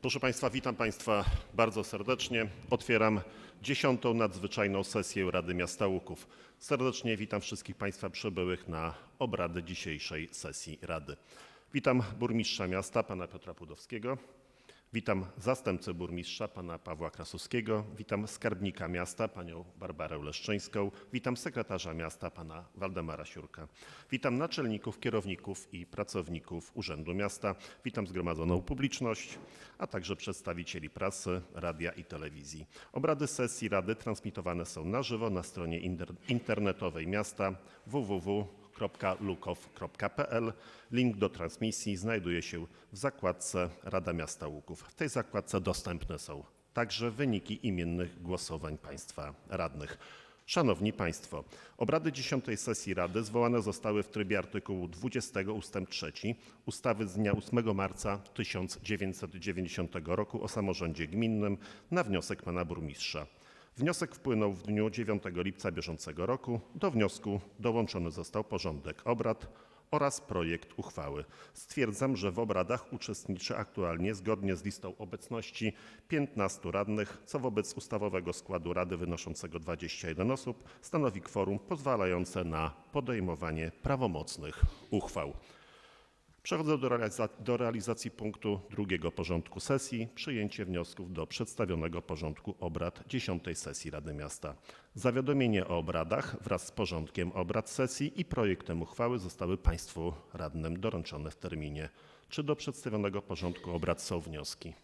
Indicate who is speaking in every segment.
Speaker 1: Proszę Państwa, witam Państwa bardzo serdecznie. Otwieram dziesiątą nadzwyczajną sesję Rady Miasta Łuków. Serdecznie witam wszystkich Państwa przybyłych na obrady dzisiejszej sesji Rady. Witam burmistrza miasta, pana Piotra Pudowskiego. Witam zastępcę burmistrza, pana Pawła Krasuskiego. Witam skarbnika miasta, panią Barbarę Leszczyńską. Witam sekretarza miasta, pana Waldemara Siurka. Witam naczelników, kierowników i pracowników Urzędu Miasta. Witam zgromadzoną publiczność, a także przedstawicieli prasy, radia i telewizji. Obrady sesji Rady transmitowane są na żywo na stronie inter- internetowej miasta www.lukow.pl. Link do transmisji znajduje się w zakładce Rada Miasta Łuków. W tej zakładce dostępne są także wyniki imiennych głosowań Państwa radnych. Szanowni Państwo, obrady 10 sesji Rady zwołane zostały w trybie artykułu 20 ust. 3 ustawy z dnia 8 marca 1990 roku o samorządzie gminnym na wniosek pana burmistrza. Wniosek wpłynął w dniu 9 lipca bieżącego roku. Do wniosku dołączony został porządek obrad oraz projekt uchwały. Stwierdzam, że w obradach uczestniczy aktualnie zgodnie z listą obecności 15 radnych, co wobec ustawowego składu Rady wynoszącego 21 osób stanowi kworum pozwalające na podejmowanie prawomocnych uchwał. Przechodzę do, realiza- do realizacji punktu drugiego porządku sesji przyjęcie wniosków do przedstawionego porządku obrad 10 sesji Rady Miasta. Zawiadomienie o obradach wraz z porządkiem obrad sesji i projektem uchwały zostały Państwu radnym doręczone w terminie. Czy do przedstawionego porządku obrad są wnioski?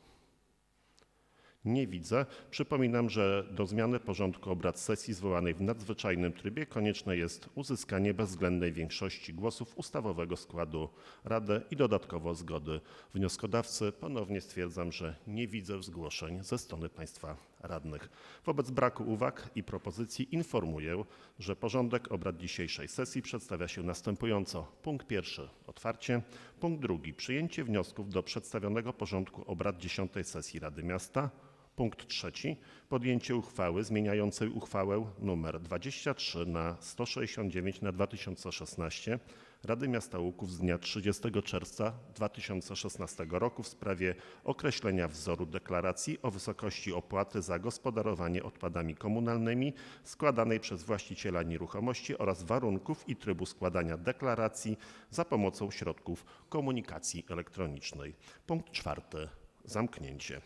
Speaker 1: Nie widzę. Przypominam, że do zmiany porządku obrad sesji zwołanej w nadzwyczajnym trybie konieczne jest uzyskanie bezwzględnej większości głosów ustawowego składu Rady i dodatkowo zgody wnioskodawcy. Ponownie stwierdzam, że nie widzę zgłoszeń ze strony Państwa radnych. Wobec braku uwag i propozycji informuję, że porządek obrad dzisiejszej sesji przedstawia się następująco. Punkt pierwszy otwarcie. Punkt drugi przyjęcie wniosków do przedstawionego porządku obrad 10 sesji Rady Miasta. Punkt trzeci. Podjęcie uchwały zmieniającej uchwałę nr 23 na 169 na 2016 Rady Miasta Łuków z dnia 30 czerwca 2016 roku w sprawie określenia wzoru deklaracji o wysokości opłaty za gospodarowanie odpadami komunalnymi składanej przez właściciela nieruchomości oraz warunków i trybu składania deklaracji za pomocą środków komunikacji elektronicznej. Punkt czwarty. Zamknięcie.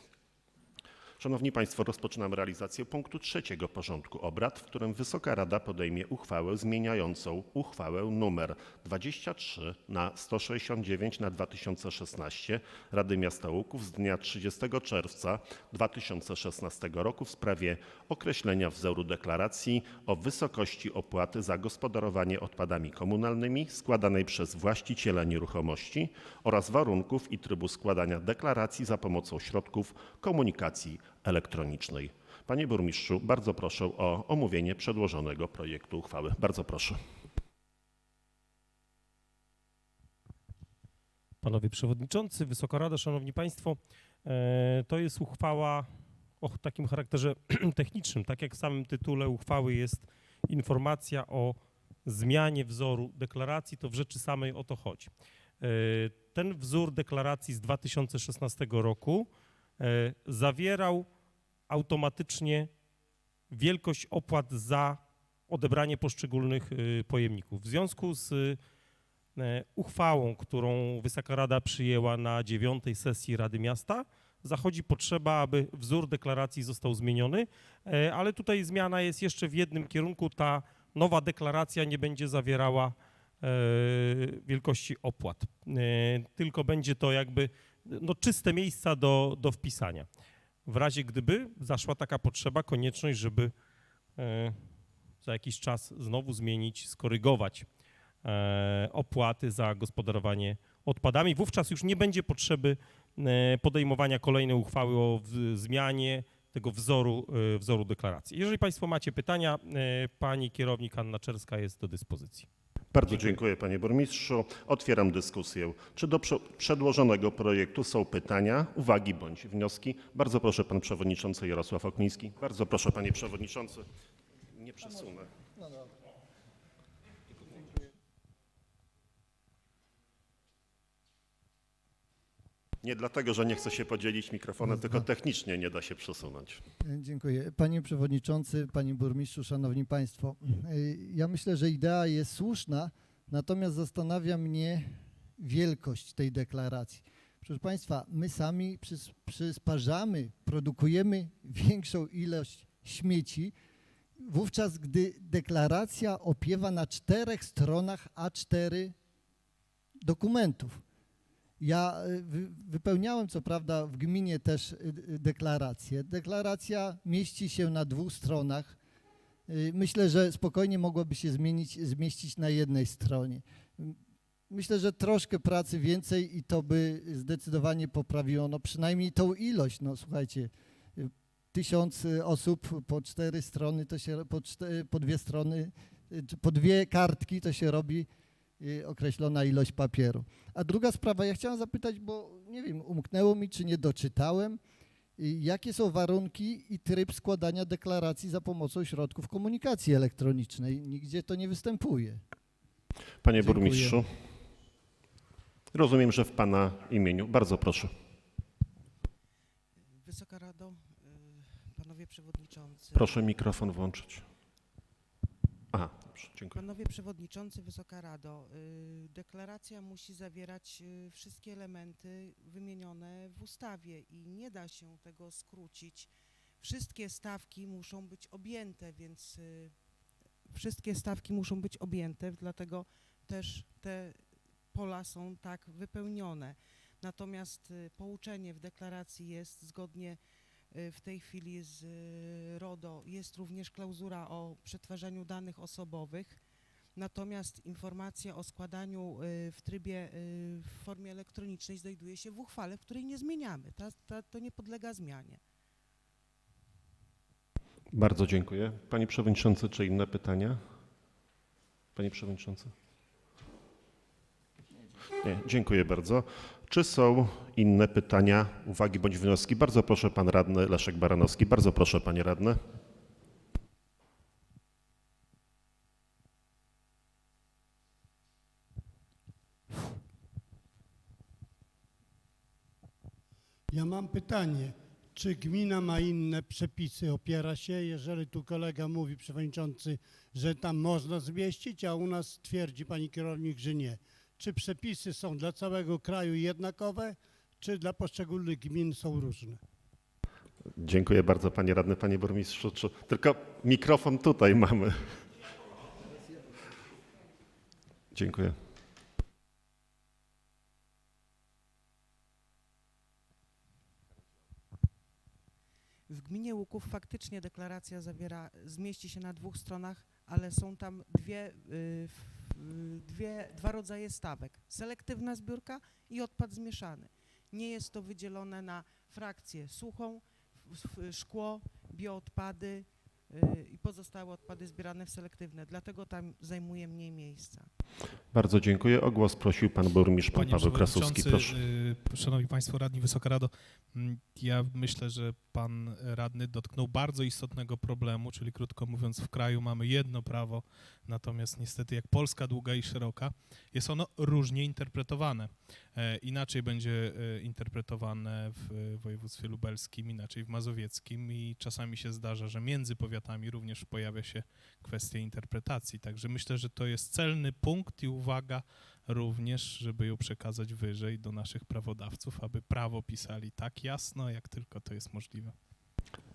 Speaker 1: Szanowni Państwo, rozpoczynam realizację punktu trzeciego porządku obrad, w którym Wysoka Rada podejmie uchwałę zmieniającą uchwałę nr 23 na 169 na 2016 Rady Miasta Łuków z dnia 30 czerwca 2016 roku w sprawie określenia wzoru deklaracji o wysokości opłaty za gospodarowanie odpadami komunalnymi składanej przez właściciela nieruchomości oraz warunków i trybu składania deklaracji za pomocą środków komunikacji elektronicznej. Panie burmistrzu, bardzo proszę o omówienie przedłożonego projektu uchwały. Bardzo proszę.
Speaker 2: Panowie Przewodniczący, Wysoka Rada, Szanowni Państwo, e, to jest uchwała o takim charakterze technicznym. Tak jak w samym tytule uchwały jest informacja o zmianie wzoru deklaracji, to w rzeczy samej o to chodzi. E, Ten wzór deklaracji z 2016 roku zawierał automatycznie wielkość opłat za odebranie poszczególnych e, pojemników. W związku z e, uchwałą, którą Wysoka Rada przyjęła na dziewiątej sesji Rady Miasta, zachodzi potrzeba, aby wzór deklaracji został zmieniony, e, ale tutaj zmiana jest jeszcze w jednym kierunku. Ta nowa deklaracja nie będzie zawierała e, wielkości opłat, e, tylko będzie to jakby no, czyste miejsca do, do wpisania. W razie gdyby zaszła taka potrzeba, konieczność, żeby e, za jakiś czas znowu zmienić, skorygować e, opłaty za gospodarowanie odpadami. Wówczas już nie będzie potrzeby e, podejmowania kolejnej uchwały o zmianie tego wzoru, wzoru deklaracji. Jeżeli Państwo macie pytania, pani kierownik Anna Czerska jest do dyspozycji.
Speaker 1: Bardzo dziękuję panie burmistrzu. Otwieram dyskusję. Czy do prze- przedłożonego projektu są pytania, uwagi bądź wnioski? Bardzo proszę pan przewodniczący Jarosław Okmiński. Bardzo proszę panie przewodniczący. Nie przesunę. Nie dlatego, że nie chce się podzielić mikrofonem, tylko technicznie nie da się przesunąć.
Speaker 3: Dziękuję. Panie Przewodniczący, Panie Burmistrzu, Szanowni Państwo. y, Ja myślę, że idea jest słuszna, natomiast zastanawia mnie wielkość tej deklaracji. Proszę Państwa, my sami przys- przysparzamy, produkujemy większą ilość śmieci, wówczas gdy deklaracja opiewa na czterech stronach A4 dokumentów. Ja y, wy- wypełniałem co prawda w gminie też y, y, deklarację. Deklaracja mieści się na dwóch stronach. Myślę, że spokojnie mogłaby się zmienić, zmieścić na jednej stronie. Myślę, że troszkę pracy więcej i to by zdecydowanie poprawiło, no przynajmniej tą ilość. No słuchajcie, tysiąc osób po cztery strony, to się po, czte- po dwie strony, po dwie kartki to się robi określona ilość papieru. A druga sprawa, ja chciałem zapytać, bo nie wiem, umknęło mi, czy nie doczytałem, y, jakie są warunki i tryb składania deklaracji za pomocą środków komunikacji elektronicznej. Nigdzie to nie występuje.
Speaker 1: Panie
Speaker 3: Dziękuję.
Speaker 1: burmistrzu, rozumiem, że w pana imieniu. Bardzo proszę.
Speaker 4: Wysoka Rado, y, panowie przewodniczący.
Speaker 1: Proszę mikrofon włączyć. Aha, dobrze, dziękuję.
Speaker 4: Panowie przewodniczący, Wysoka Rado, y, deklaracja musi zawierać y, wszystkie elementy wymienione w ustawie i nie da się tego skrócić. Wszystkie stawki muszą być objęte, więc y, wszystkie stawki muszą być objęte, dlatego też te pola są tak wypełnione. Natomiast pouczenie w deklaracji jest zgodnie y, w tej chwili z y, RODO. Jest również klauzura o przetwarzaniu danych osobowych. Natomiast informacja o składaniu y, w trybie, y, w formie elektronicznej znajduje się w uchwale, w której nie zmieniamy. Ta, ta, to nie podlega zmianie.
Speaker 1: Bardzo dziękuję. Panie przewodniczący, czy inne pytania? Panie przewodniczący? Nie, dziękuję bardzo. Czy są inne pytania, uwagi bądź wnioski? Bardzo proszę pan radny Leszek Baranowski. Bardzo proszę panie radny.
Speaker 5: Ja mam pytanie, czy gmina ma inne przepisy, opiera się, jeżeli tu kolega mówi, przewodniczący, że tam można zmieścić, a u nas twierdzi pani kierownik, że nie. Czy przepisy są dla całego kraju jednakowe, czy dla poszczególnych gmin są różne?
Speaker 1: Dziękuję bardzo panie radny, panie burmistrzu. Czy- Tylko mikrofon tutaj mamy. Dziękuję.
Speaker 4: W gminie Łuków faktycznie deklaracja zawiera, zmieści się na dwóch stronach, ale są tam dwie, y, y, dwie, dwa rodzaje stawek. Selektywna zbiórka i odpad zmieszany. Nie jest to wydzielone na frakcję suchą, szkło, bioodpady y, i pozostałe odpady zbierane w selektywne. Dlatego tam zajmuje mniej miejsca.
Speaker 1: Bardzo dziękuję. O głos prosił pan burmistrz, pan
Speaker 6: Panie
Speaker 1: Paweł.
Speaker 6: Przewodniczący,
Speaker 1: Proszę.
Speaker 6: y, Szanowni Państwo Radni, Wysoka Rado, mm, ja myślę, że Pan Radny dotknął bardzo istotnego problemu, czyli krótko mówiąc w kraju mamy jedno prawo, natomiast niestety jak Polska długa i szeroka, jest ono różnie interpretowane. E, Inaczej będzie e, interpretowane w e, województwie lubelskim, inaczej w mazowieckim i czasami się zdarza, że między powiatami również pojawia się kwestia interpretacji. Także myślę, że to jest celny punkt i uwaga również, żeby ją przekazać wyżej do naszych prawodawców, aby prawo pisali tak jasno, jak tylko to jest możliwe.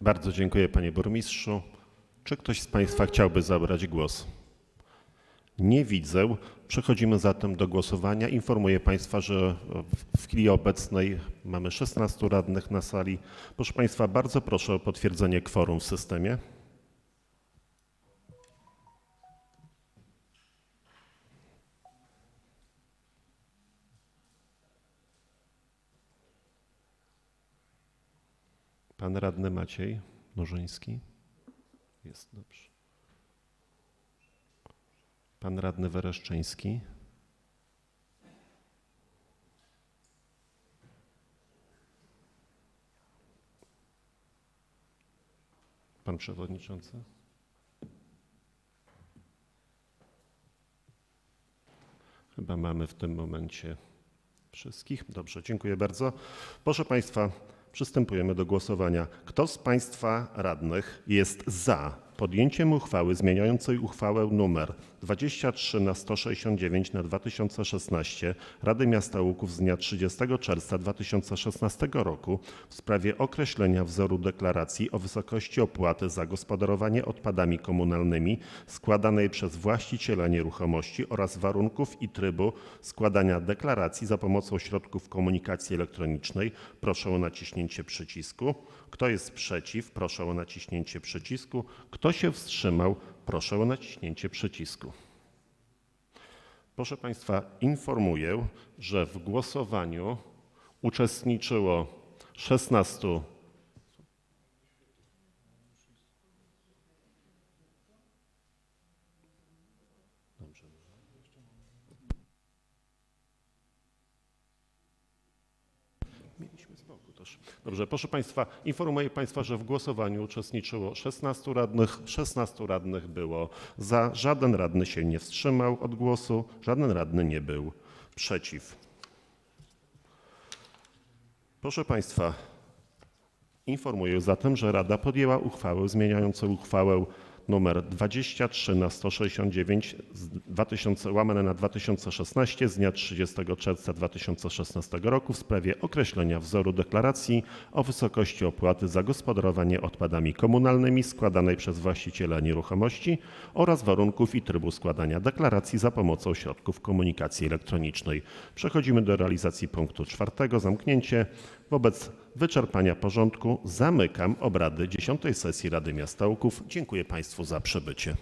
Speaker 1: Bardzo dziękuję panie burmistrzu. Czy ktoś z państwa chciałby zabrać głos? Nie widzę. Przechodzimy zatem do głosowania. Informuję państwa, że w chwili obecnej mamy 16 radnych na sali. Proszę państwa, bardzo proszę o potwierdzenie kworum w systemie. Pan radny Maciej Nożyński. Jest dobrze. Pan radny Wereszczyński. Pan przewodniczący. Chyba mamy w tym momencie Wszystkich? Dobrze, dziękuję bardzo. Proszę Państwa, przystępujemy do głosowania. Kto z Państwa radnych jest za podjęciem uchwały zmieniającej uchwałę nr 23 na 169 na 2016 Rady Miasta Łuków z dnia 30 czerwca 2016 roku w sprawie określenia wzoru deklaracji o wysokości opłaty za gospodarowanie odpadami komunalnymi składanej przez właściciela nieruchomości oraz warunków i trybu składania deklaracji za pomocą środków komunikacji elektronicznej. Proszę o naciśnięcie przycisku. Kto jest przeciw? Proszę o naciśnięcie przycisku. Kto się wstrzymał? Proszę o naciśnięcie przycisku. Proszę Państwa, informuję, że w głosowaniu uczestniczyło 16 Mieliśmy z boku też. Dobrze, proszę Państwa, informuję Państwa, że w głosowaniu uczestniczyło 16 radnych, 16 radnych było za, żaden radny się nie wstrzymał od głosu, żaden radny nie był przeciw. Proszę Państwa, informuję zatem, że Rada podjęła uchwałę zmieniającą uchwałę nr 23 na 169 z 2000, łamane na 2016 z dnia 30 czerwca 2016 roku w sprawie określenia wzoru deklaracji o wysokości opłaty za gospodarowanie odpadami komunalnymi składanej przez właściciela nieruchomości oraz warunków i trybu składania deklaracji za pomocą środków komunikacji elektronicznej. Przechodzimy do realizacji punktu czwartego. Zamknięcie. Wobec wyczerpania porządku zamykam obrady 10 sesji Rady Miasta Łuków. Dziękuję Państwu za przybycie.